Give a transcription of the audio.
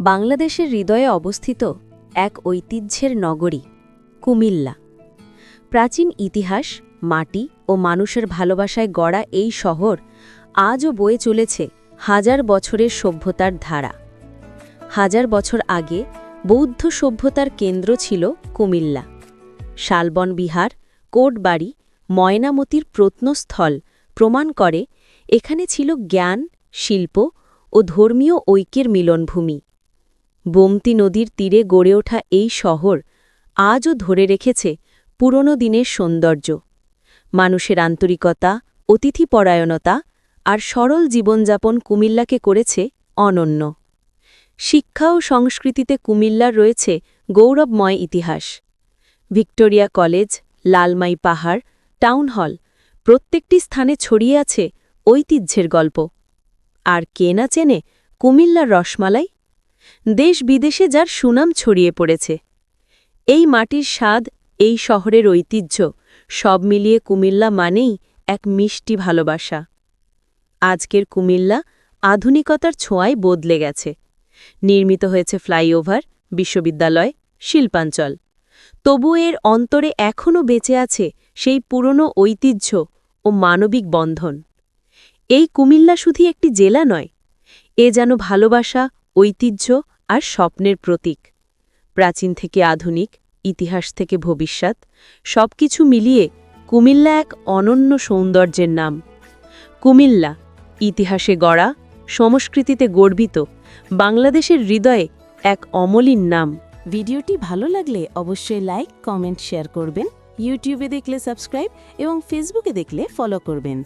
বাংলাদেশের হৃদয়ে অবস্থিত এক ঐতিহ্যের নগরী, কুমিল্লা। প্রাচীন ইতিহাস, মাটি ও মানুষের ভালোবাসায় গড়া এই শহর আজও বয়ে চলেছে হাজার বছরের সভ্যতার ধারা। হাজার বছর আগে বৌদ্ধ সভ্যতার কেন্দ্র ছিল কুমিল্লা। শালবন বিহার, কোটবাড়ি, ময়নামতির প্রত্নস্থল প্রমাণ করে এখানে ছিল জ্ঞান, শিল্প ও ধর্মীয় ঐক্যের মিলনভূমি। গোমতী নদীর তীরে গড়ে ওঠা এই শহর আজও ধরে রেখেছে পুরনো দিনের সৌন্দর্য। মানুষের আন্তরিকতা, অতিথিপরায়ণতা আর সরল জীবনযাপন কুমিল্লাকে করেছে অনন্য। শিক্ষা ও সংস্কৃতিতে কুমিল্লার রয়েছে গৌরবময় ইতিহাস। ভিক্টোরিয়া কলেজ, লালমাই পাহাড়, টাউন হল প্রত্যেকটি স্থানে ছড়িয়ে আছে ঐতিহ্যের গল্প। আর কে না চেনে কুমিল্লার রসমালাই দেশ বিদেশে যার সুনাম ছড়িয়ে পড়েছে। এই মাটির স্বাদ, এই শহরের ঐতিহ্য, সব মিলিয়ে কুমিল্লা মানেই এক মিষ্টি ভালোবাসা। আজকের কুমিল্লা আধুনিকতার ছোঁয়ায় বদলে গেছে। নির্মিত হয়েছে ফ্লাইওভার, বিশ্ববিদ্যালয়, শিল্পাঞ্চল। তবু এর অন্তরে এখনও বেঁচে আছে সেই পুরনো ঐতিহ্য ও মানবিক বন্ধন। এই কুমিল্লা শুধু একটি জেলা নয়, এ যেন ভালোবাসা ঐতিহ্য আর স্বপ্নের প্রতীক। প্রাচীন থেকে আধুনিক, ইতিহাস থেকে ভবিষ্যৎ, সবকিছু মিলিয়ে কুমিল্লা এক অনন্য সৌন্দর্যের নাম। কুমিল্লা, ইতিহাসে গড়া, সংস্কৃতিতে গর্বিত, বাংলাদেশের হৃদয়ে এক অমলিন নাম। ভিডিওটি ভালো লাগলে অবশ্যই লাইক, কমেন্ট, শেয়ার করবেন। ইউটিউবে দেখলে সাবস্ক্রাইব এবং ফেসবুকে দেখলে ফলো করবেন।